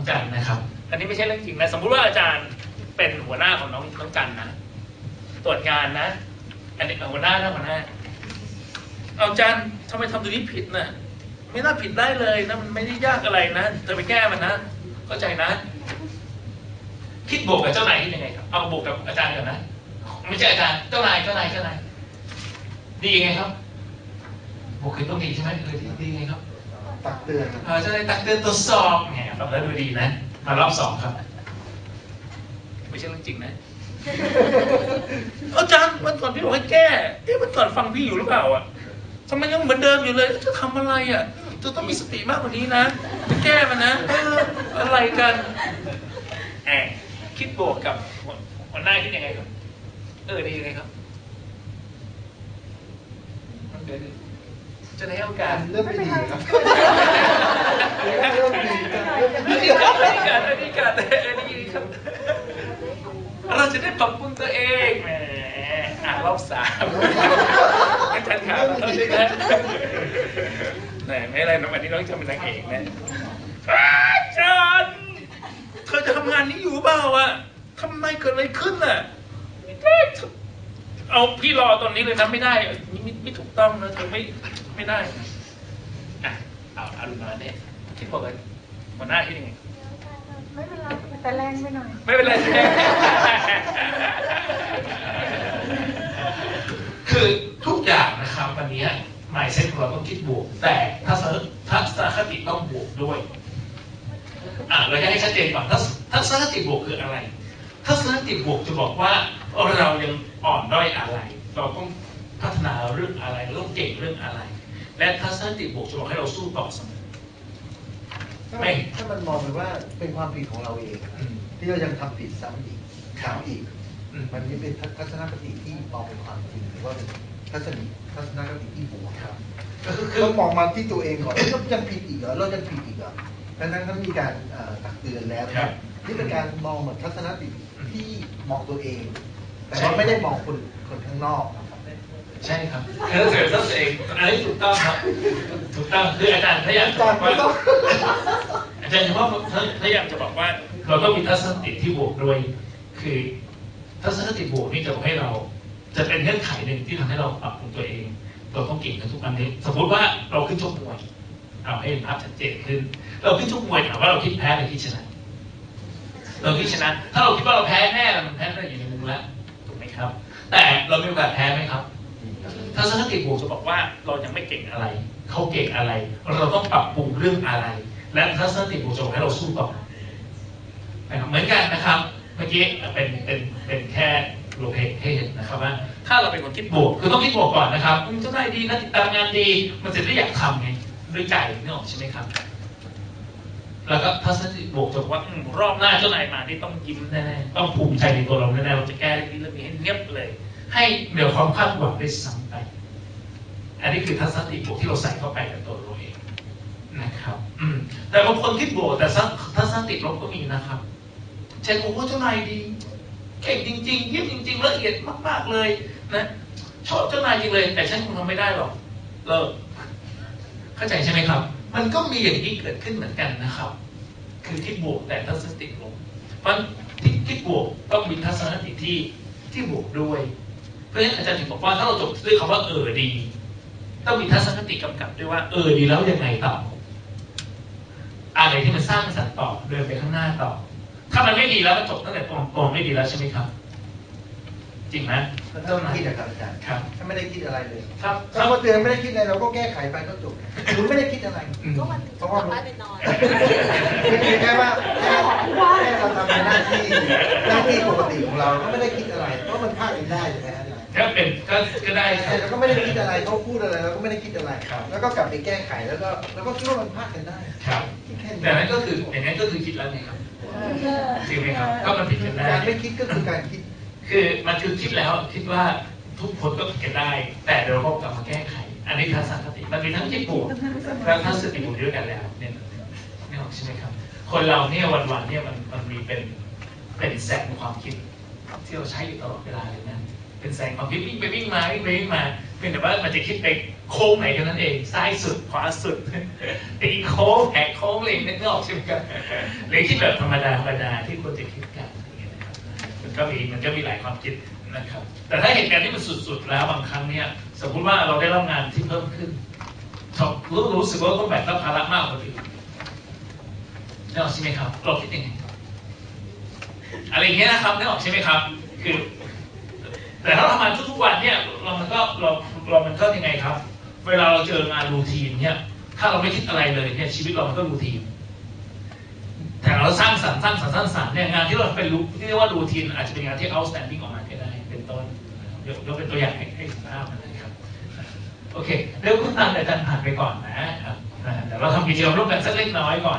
องจันนะครับ อันนี้ไม่ใช่เรื่องจริงนะ สมมุติว่าอาจารย์เป็นหัวหน้าของน้องน้องจันนะ ตรวจงานนะ อันนี้หัวหน้านะหัวหน้า เอาจันทำไมทำตัวนี้ผิดน่ะไม่น่าผิดได้เลยนะ มันไม่ได้ยากอะไรนะ เธอไปแก้มันนะ เข้าใจนะ คิดบวกกับเจ้านายคิดยังไงครับ เอาบวกกับอาจารย์ก่อนนะ ไม่ใช่อาจารย์ เจ้านาย เจ้านาย เจ้านาย ดีไงครับบวกคือต้องดีใช่ไหมเออดีดีไงครับ ตักเตือนเออเจ้านายตักเตือนตรวจสอบแหมฟังแล้วดูดีนะมารอบสองครับไม่ใช่เรื่องจริงนะอาจารย์วันก่อนพี่บอกให้แก้เอ๊ะวันก่อนฟังพี่อยู่หรือเปล่าอะทำไมยังเหมือนเดิมอยู่เลยจะทำอะไรอะจะต้องมีสติมากกว่านี้นะจะแก้มันนะเอออะไรกันแอบคิดบวกกับหัวหัวหน้าคิดยังไงครับ เออดียังไงครับเดี๋ยว จะได้ให้โอกาสเริ่มไม่ดีครับเริ่เริ่มมดีดีคครัรับบเริ่มดีดีคครัรับบดีครับดีครับดีครับเราจะได้ปรับปรุงตัวเองแหมอ่านรอบสามอาจารย์ถามเราใช่ไหมแหมไม่อะไรนะวันนี้น้องจะเป็นนางเอกนะอาจารย์เธอจะทำงานนี้อยู่เปล่าอะทำไมเกิดอะไรขึ้นอะไม่ได้เอาพี่รอตอนนี้เลยนะไม่ได้ไม่ไม่ไม่ถูกต้องนะเธอไม่ ไม่ได้อะเอาเอาดูมาเนี่ยคิดบอกเลยหัวหน้าคิดยังไงไม่เป็นไรแต่แรงไปหน่อย ไม่เป็นไรคือทุกอย่างนะครับวันนี้หมายเซ็ตของเราต้องคิดบวก แต่ถ้าสทัศนคติต้องบวกด้วยอะเราจะให้ชัดเจนก่อนทัศทัศนคติบวกคืออะไรทัศนคติบวกจะบอกว่าเรายังอ่อนด้อยอะไร เราต้องพัฒนาเรื่องอะไรเราต้องเก่งเรื่องอะไร และทัศนคติบวกจะบอกให้เราสู้ต่อเสมอ ไม่ ถ้ามันมองไปว่าเป็นความผิดของเราเองอืมที่เรายังทำผิดซ้ำอีกครับซ้ำอีก อืม มันนี่เป็นทัศนคติที่มองเป็นความจริงหรือว่าเป็นทัศนทัศนคติที่บวกครับ ก็คือคือเรามองมาที่ตัวเองก่อนเอ๊ะเรายังผิดอีกเหรอเรายังผิดอีกเหรอดังนั้นถ้ามีการเอ่อตักเตือนแล้วนะครับนี่เป็นการมองเหมือนทัศนคติที่มองตัวเอง แต่ใช่ว่าไม่ได้มองคนคนข้างนอกนะครับ ใช่ครับเออเสริมตัวเองอันนี้ถูกต้องครับ ถูกต้องคืออาจารย์พยายามจะบอกว่าอาจารย์เฉพาะพยายามจะบอกว่า เราต้องมีทัศนคติที่บวกด้วย คือทัศนคติบวกนี่จะบอกให้เรา จะเป็นเงื่อนไขหนึ่งที่ทำให้เราปรับปรุงตัวเอง เราต้องเก่งในทุกวันนี้ สมมติว่าเราขึ้นชกมวยเอาให้เห็นภาพชัดเจนขึ้น เราขึ้นชกมวยถามว่าเราคิดแพ้หรือคิดชนะเราคิดชนะ ถ้าเราคิดว่าเราแพ้แน่มันแพ้ได้อยู่ในมุมแล้วถูกไหมครับ แต่เรามีโอกาสแพ้ไหมครับ ทัศนคติบวกจะบอกว่าเรายังไม่เก่งอะไร เขาเก่งอะไร เราต้องปรับปรุงเรื่องอะไร และทัศนคติบวกจะบอกให้เราสู้ต่อนะครับเหมือนกันนะครับ เมื่อกี้เป็นเป็นเป็นแค่โลเพให้เห็นนะครับว่า ถ้าเราเป็นคนคิดบวกคือต้องคิดบวกก่อนนะครับเจ้านายดีนะติดตามงานดี มันจะได้อยากทำไงด้วยใจนึกออกใช่ไหมครับ แล้วก็ทัศนคติบวกจะบอกว่ารอบหน้าเจ้านายมาที่ต้องยิ้มแน่ๆต้องภูมิใจในตัวเราแน่ๆเราจะแก้เรื่องนี้เรื่องนี้ให้เนียบเลย ให้เหนือความคาดหวังได้ซ้ำไป อันนี้คือทัศนคติบวกที่เราใส่เข้าไปในตัวเราเองนะครับ อืม แต่บางคนคิดบวกแต่ทัศนคติลบก็มีนะครับ เช่นโอ้โหเจ้านายดี เก่งจริง ๆ เยี่ยมจริง ๆ ละเอียดมาก ๆเลย นะชอบเจ้านายจริงเลย แต่ฉันคงทำไม่ได้หรอกเลิกเข้าใจใช่ไหมครับ มันก็มีอย่างนี้เกิดขึ้นเหมือนกันนะครับ คือคิดบวกแต่ทัศนคติลบเพราะฉะนั้นที่บวกต้องมีทัศนคติที่ที่บวกด้วย เพราะฉะนั้นอาจารย์ถึงบอกว่าถ้าเราจบด้วยคำว่าเออดี ต้องมีทัศนคติกำกับด้วยว่าเออดีแล้วยังไงต่อ อะไรที่มันสร้างสรรค์ต่อเดินไปข้างหน้าต่อ ถ้ามันไม่ดีแล้วมันจบตั้งแต่ตรงตรงไม่ดีแล้วใช่ไหมครับ จริงไหมมันต้องคิดนะครับอาจารย์ครับ ถ้าไม่ได้คิดอะไรเลยครับคถ้ารับว่าเตือนไม่ได้คิดอะไรเราก็แก้ไขไปก็จบคุณไม่ได้คิดอะไรอืมก็วันถึงจะกลับบ้านไปนอนเพียงแค่ว่าแค่แค่เราทำในหน้าที่หน้าที่ปกติของ เราก็ไม่ได้คิดอะไรเพราะมันพลาดกันได้ใช่ไหมอาจารย์ก็เป็นก็ก็ได้ครัแต่บเราก็ไม่ได้คิดอะไรเขาพูดอะไรเราก็ไม่ได้คิดอะไรครับแล้วก็กลับไปแก้ไขแล้วก็แล้วก็คิดว่ามันพลาดกันได้ครับคิดแค่นี้แต่นั้นก็คืออย่างนั้นก็คือคิดแล้วไงครับจริงไหมครับ ก็มันผิดกันได้การไม่คิดก็คือการคิด คือมันคือคิดแล้วคิดว่าทุกคนก็ผิดกันได้ แต่เราก็กลับมาแก้ไข อันนี้ทัศนคติมันมีทั้งคิดบวกและทัศนคติบวกด้วยกันแล้วเนี่ยนี่ออกใช่ไหมครับ คนเราเนี่ยวันๆเนี่ยมันมันมีเป็นเป็นแสงความคิด ที่เราใช้อยู่ตลอดเวลาเลยนะเป็นแสงความคิดวิ่งไปวิ่งมาวิ่งไปวิ่งมาเพียงแต่ว่ามันจะคิดไปโค้งไหนกันนั่นเองซ้ายสุดขวาสุดตีโค้งแหกโค้งอะไรเงี้ยนึกออกใช่ไหมครับหรือคิดแบบธรรมดาธรรมดาที่ควรจะคิดกันอย่างเงี้ยมันก็มีมันก็มีหลายความคิดนะครับ แต่ถ้าเหตุการณ์ที่มันสุดๆแล้วบางครั้งเนี่ย สมมติว่าเราได้รับงานที่เพิ่มขึ้นรารู้รู้สึกว่าต้องแบกรับภาระมากกว่าอื่นนึกออกใช่ไหมครับ เราคิดยังไง อะไรอย่างเงี้ยนะครับนึกออกใช่ไหมครับ คือ แต่ถ้าเราทำงานทุกๆวันเนี่ยเรามันก็เราเรามันก็ยังไงครับ เวลาเราเจองานรูทีนเนี่ยถ้าเราไม่คิดอะไรเลยเนี่ยชีวิตเรามันก็รูทีนแต่เราสร้างสรรค์สร้างสรรค์สร้างสรรค์เนี่ยงานที่เราเป็นรูที่เรียกว่ารูทีนอาจจะเป็นงานที่ outstanding ออกมาก็ได้เป็นต้นยกยกเป็นตัวอย่างให้ให้ทราบนะครับโอเคเรื่องคุณตันแต่จันผ่านไปก่อนนะครับอ่าเดี๋ยวเราทำกิจกรรมร่วมกันสักเล็กน้อยก่อน